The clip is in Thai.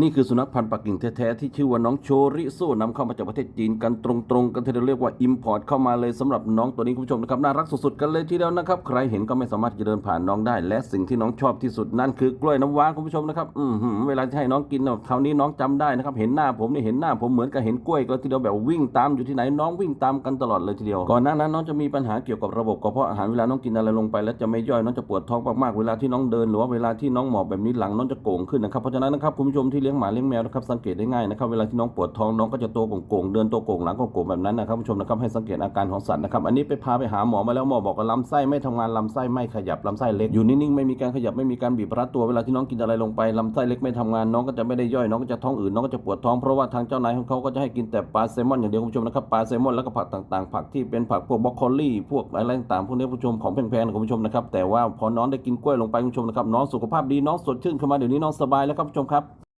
นี่คือสุนัขพันธุ์ปักกิ่งแท้ๆที่ชื่อว่าน้องโชริโซนำเข้ามาจากประเทศจีนกันตรงๆ กันที่เราเรียกว่าอิมพอร์ตเข้ามาเลยสำหรับน้องตัวนี้คุณผู้ชมนะครับน่ารักสุดๆกันเลยทีเดียวนะครับใครเห็นก็ไม่สามารถจะเดินผ่านน้องได้ และสิ่งที่น้องชอบที่สุดนั่นคือกล้วยน้ำว้าคุณผู้ชมนะครับอือหือเวลาที่ให้น้องกินเนี่ยคราวนี้น้องจำได้นะครับเห็นหน้าผมเนี่ยเห็นหน้าผมเหมือนกับเห็นกล้วยก็ทีเดียวแบบวิ่งตามอยู่ที่ไหนน้องวิ่งตามกันตลอดเลยทีเดียวก่อนหน้านั้นน้องจะมีปัญหาเกี่ยวกับระบบกระเพาะอาหารเวลาน้องกินอะไรลงไป แล้วจะไม่ย่อยน้องจะปวดท้องมากๆเวลาที่น้องเดินหรือว่าเวลาที่น้องหมอบแบบนี้หลังน้องจะโก่งขึ้นนะครับเพราะฉะนั้นนะครับคุณผู้ชมที่เลี้ยงหมาเลี้ยงแมวนะครับสังเกตได้ง่ายนะครับเวลาที่น้องปวดท้องน้องก็จะตัวโก่งๆเดินตัวโก่งหลังโก่งๆแบบนั้นนะครับผู้ชมนะครับให้สังเกตอาการของสัตว์นะครับอันนี้ไปพาไปหาหมอมาแล้วหมอบอกว่าลำไส้ไม่ทำงานลำไส้ไม่ขยับลำไส้เล็กอยู่นิ่งๆไม่มีการขยับไม่มีการบีบรัดตัวเวลาที่น้องกินอะไรลงไปลำไส้เล็กไม่ทำงานน้องก็จะไม่ได้ย่อยน้องก็จะท้องอืดน้องก็จะปวดท้องเพราะว่าทางเจ้านายของเขาก็จะให้กินแต่ปลาแซลมอนอย่างเดียวคุณผู้ชมนะครับปลาแซลมอนแล้วก็ผักต่างๆ ผักที่เป็นผักพวกบรอกโคลีพวกอะไรต่างๆพวกนี้ผู้ชมของแพงๆนะคุณผู้ชมนะครับแต่ว่าพอน้องได้กินกล้วยลงไปคุณผู้ชมนะครับน้องสุขภาพดีน้องสดชื่นขึ้นมาเดี๋ยวนี้น้องสบายแล้วครับผู้ชมครับ